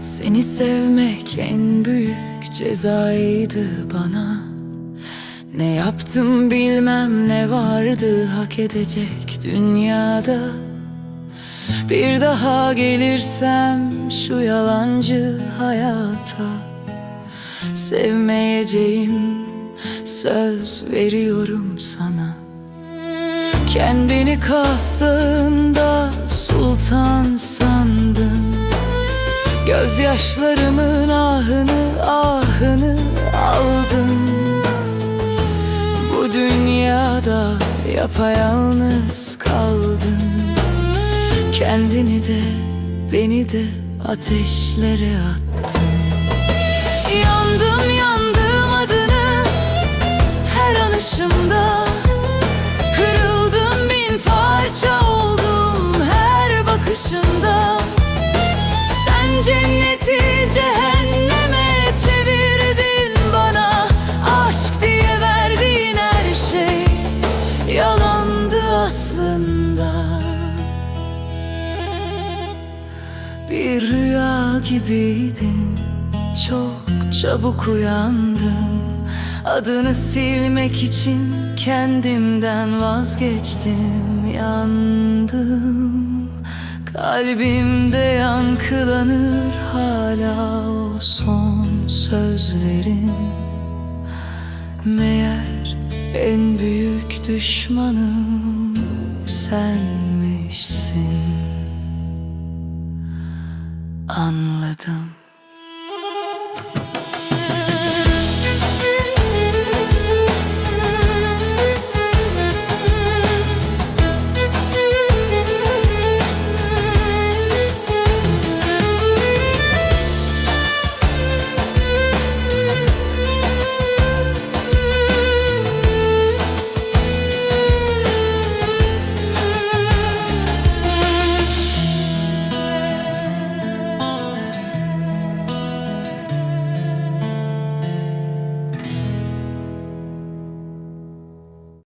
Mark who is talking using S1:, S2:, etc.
S1: Seni sevmek en büyük cezaydı bana. Ne yaptım bilmem ne vardı hak edecek dünyada. Bir daha gelirsem şu yalancı hayata. Sevmeyeceğim söz veriyorum sana. Kendini kaftığında sultan sandın Gözyaşlarımın ahını ahını aldın. Bu dünyada yapayalnız kaldın. Kendini de beni de ateşlere attın. Yandım yandım adını her anışımda. Kırıldım bin parça oldum her bakışında cenneti cehenneme çevirdin bana. Aşk diye verdiğin her şey yalandı aslında. Bir rüya gibiydin Çok çabuk uyandım Adını silmek için kendimden vazgeçtim Yandım Kalbimde yankılanır hala o son sözlerin. Meğer en büyük düşmanım senmişsin. Anladım